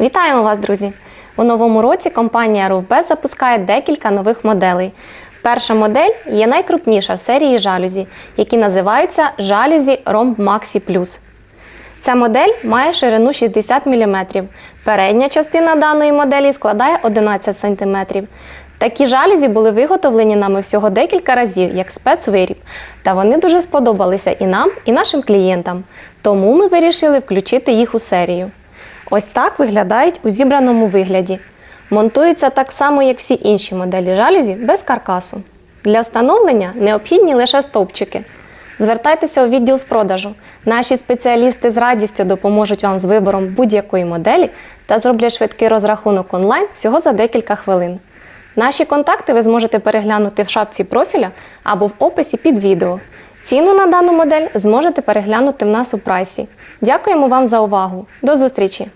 Вітаємо вас, друзі! У новому році компанія RUFB запускає декілька нових моделей. Перша модель є найкрупніша в серії жалюзі, які називаються жалюзі Romb Maxi Plus. Ця модель має ширину 60 мм. Передня частина даної моделі складає 11 см. Такі жалюзі були виготовлені нами всього декілька разів як спецвиріб, та вони дуже сподобалися і нам, і нашим клієнтам. Тому ми вирішили включити їх у серію. Ось так виглядають у зібраному вигляді. Монтуються так само, як всі інші моделі жалюзі, без каркасу. Для встановлення необхідні лише стовпчики. Звертайтеся у відділ з продажу. Наші спеціалісти з радістю допоможуть вам з вибором будь-якої моделі та зроблять швидкий розрахунок онлайн всього за декілька хвилин. Наші контакти ви зможете переглянути в шапці профіля або в описі під відео. Ціну на дану модель зможете переглянути в нас у прайсі. Дякуємо вам за увагу. До зустрічі!